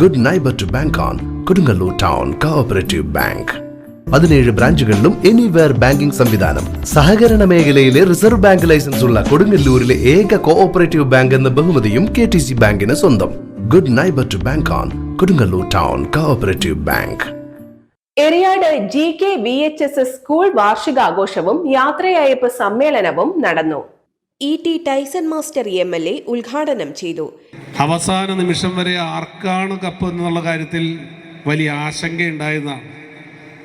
Good neighbour to bank on Kodungallur town cooperative bank പതിനേഴ് ബ്രാഞ്ചുകളിലും anywhere banking സംവിധാനം. സഹകരണ മേഖലയിലെ റിസർവ് ബാങ്ക് ലൈസൻസ് ഉള്ള കൊടുങ്ങല്ലൂരിലെ ഏക കോഓപ്പറേറ്റീവ് ബാങ്ക് എന്ന ബഹുമതിയും കെ ടി സി ബാങ്കിന് സ്വന്തം. Good neighbour to bank on Kodungallur town cooperative bank Eriyad G K V H S S school വാർഷികാഘോഷവും യാത്രയയപ്പ് സമ്മേളനവും നടന്നു. E T Tyson master M L A ഉദ്ഘാടനം ചെയ്തു. അവസാന നിമിഷം വരെ ആർക്കാണ് കപ്പ് എന്നുള്ള കാര്യത്തിൽ വലിയ ആശങ്കയുണ്ടായതാണ്.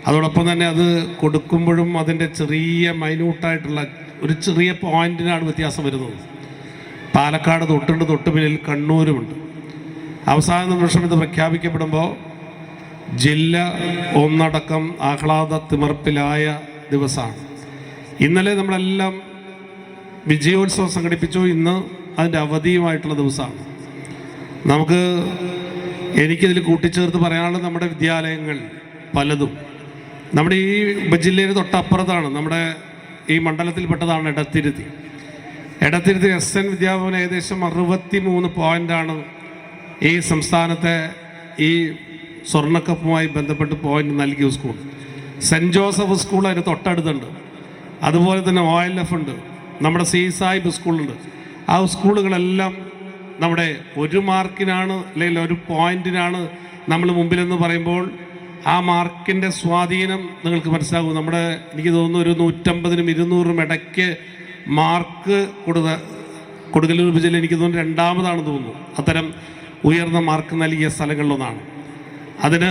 അതോടൊപ്പം തന്നെ അത് കൊടുക്കുമ്പോഴും അതിന്റെ ചെറിയ മൈന്യൂട്ടായിട്ടുള്ള ഒരു ചെറിയ പോയിന്റിനാണ് വ്യത്യാസം വരുന്നത്. പാലക്കാട് തൊട്ടുണ്ട് തൊട്ട് പിന്നിൽ കണ്ണൂരുമുണ്ട്. അവസാന നിമിഷം ഇത് പ്രഖ്യാപിക്കപ്പെടുമ്പോൾ ജില്ല ഒന്നടക്കം ആഹ്ലാദ തിമർപ്പിലായ ദിവസമാണ്. ഇന്നലെ നമ്മളെല്ലാം വിജയോത്സവം സംഘടിപ്പിച്ചു. ഇന്ന് അതിന്റെ അവധിയുമായിട്ടുള്ള ദിവസമാണ്. നമുക്ക് എനിക്കിതിൽ കൂട്ടിച്ചേർത്ത് പറയാനുള്ളത് നമ്മുടെ വിദ്യാലയങ്ങൾ പലതും. നമ്മുടെ ഈ ജില്ലയിൽ തൊട്ടപ്പുറത്താണ് നമ്മുടെ ഈ മണ്ഡലത്തിൽപ്പെട്ടതാണ് ഇടത്തിരുത്തി ഇടത്തിരുത്തി എസ് എൻ വിദ്യാഭവൻ ഏകദേശം അറുപത്തി മൂന്ന് പോയിന്റാണ് ഈ സംസ്ഥാനത്തെ ഈ സ്വർണക്കപ്പുമായി ബന്ധപ്പെട്ട് പോയിന്റ് നൽകിയ സ്കൂൾ. സെന്റ് ജോസഫ് സ്കൂൾ അതിന് തൊട്ടടുത്തുണ്ട്. അതുപോലെ തന്നെ ഒ എൽ എഫ് ഉണ്ട്. നമ്മുടെ സി സാഹിബ് സ്കൂളുണ്ട്. ആ സ്കൂളുകളെല്ലാം നമ്മുടെ ഒരു മാർക്കിനാണ് അല്ലെങ്കിൽ ഒരു പോയിന്റിനാണ് നമ്മൾ മുമ്പിലെന്ന് പറയുമ്പോൾ ആ മാർക്കിന്റെ സ്വാധീനം നിങ്ങൾക്ക് മനസ്സിലാകും. നമ്മുടെ എനിക്ക് തോന്നുന്നു ഒരു നൂറ്റമ്പതിനും ഇരുന്നൂറിനും ഇടയ്ക്ക് മാർക്ക് കൊടുത്ത കൊടുങ്ങല്ലൂർ ഉപജില്ല എനിക്ക് തോന്നുന്നു രണ്ടാമതാണ് തോന്നുന്നു. അത്തരം ഉയർന്ന മാർക്ക് നൽകിയ സ്ഥലങ്ങളിലൊന്നാണ്. അതിന്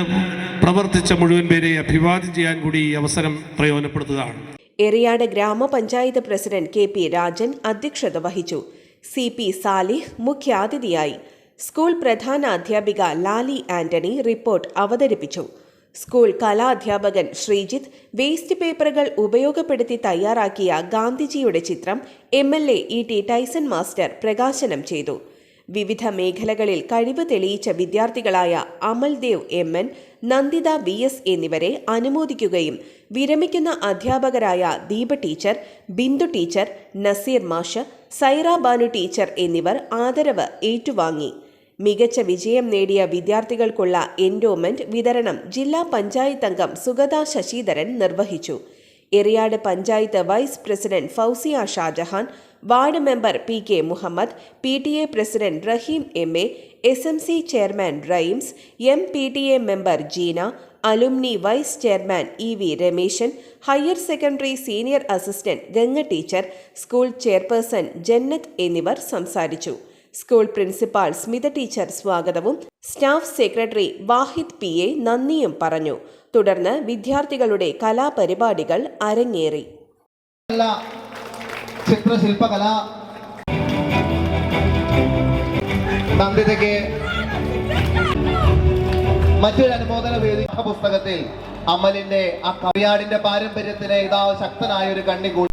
പ്രവർത്തിച്ച മുഴുവൻ പേരെ അഭിവാദ്യം ചെയ്യാൻ കൂടി ഈ അവസരം പ്രയോജനപ്പെടുത്തുകയാണ്. എറിയാട് ഗ്രാമപഞ്ചായത്ത് പ്രസിഡന്റ് കെ പി രാജൻ അധ്യക്ഷത വഹിച്ചു. സി പി സാലിഹ് മുഖ്യാതിഥിയായി. സ്കൂൾ പ്രധാന അധ്യാപിക ലാലി ആന്റണി റിപ്പോർട്ട് അവതരിപ്പിച്ചു. സ്കൂൾ കലാധ്യാപകൻ ശ്രീജിത്ത് വേസ്റ്റ് പേപ്പറുകൾ ഉപയോഗപ്പെടുത്തി തയ്യാറാക്കിയ ഗാന്ധിജിയുടെ ചിത്രം M L A E T Tyson master പ്രകാശനം ചെയ്തു. വിവിധ മേഖലകളിൽ കഴിവ് തെളിയിച്ച വിദ്യാർത്ഥികളായ Amaldev M. N. Nanditha V. S. എന്നിവരെ അനുമോദിക്കുകയും വിരമിക്കുന്ന അധ്യാപകരായ ദീപ ടീച്ചർ ബിന്ദു ടീച്ചർ നസീർ മാഷ് സൈറ ബാനു ടീച്ചർ എന്നിവർ ആദരവ് ഏറ്റുവാങ്ങി. മികച്ച വിജയം നേടിയ വിദ്യാർത്ഥികൾക്കുള്ള എൻഡോമെന്റ് വിതരണം ജില്ലാ പഞ്ചായത്ത് അംഗം സുഗത ശശിധരൻ നിർവഹിച്ചു. Eriyad panchayat vice president Fousiya Shajahan ward member P K Muhammad P T A president Raheem M A S M C chairman Raims M P T A member Jeena alumni vice chairman E V Rameshan higher secondary senior assistant Ganga teacher school chairperson Jannath എന്നിവർ സംസാരിച്ചു. School principal Smitha teacher സ്വാഗതവും staff secretary Vahid P A നന്ദിയും പറഞ്ഞു. തുടർന്ന് വിദ്യാർത്ഥികളുടെ കലാപരിപാടികൾ അരങ്ങേറി. ചിത്രശില്പകല നന്ദിതയ്ക്ക് മറ്റൊരു അനുമോദന വേദി. പുസ്തകത്തിൽ അമലിന്റെ ആ കവിയാടിന്റെ പാരമ്പര്യത്തിന് ഇതാ ശക്തനായ ഒരു കണ്ണി കൂടി.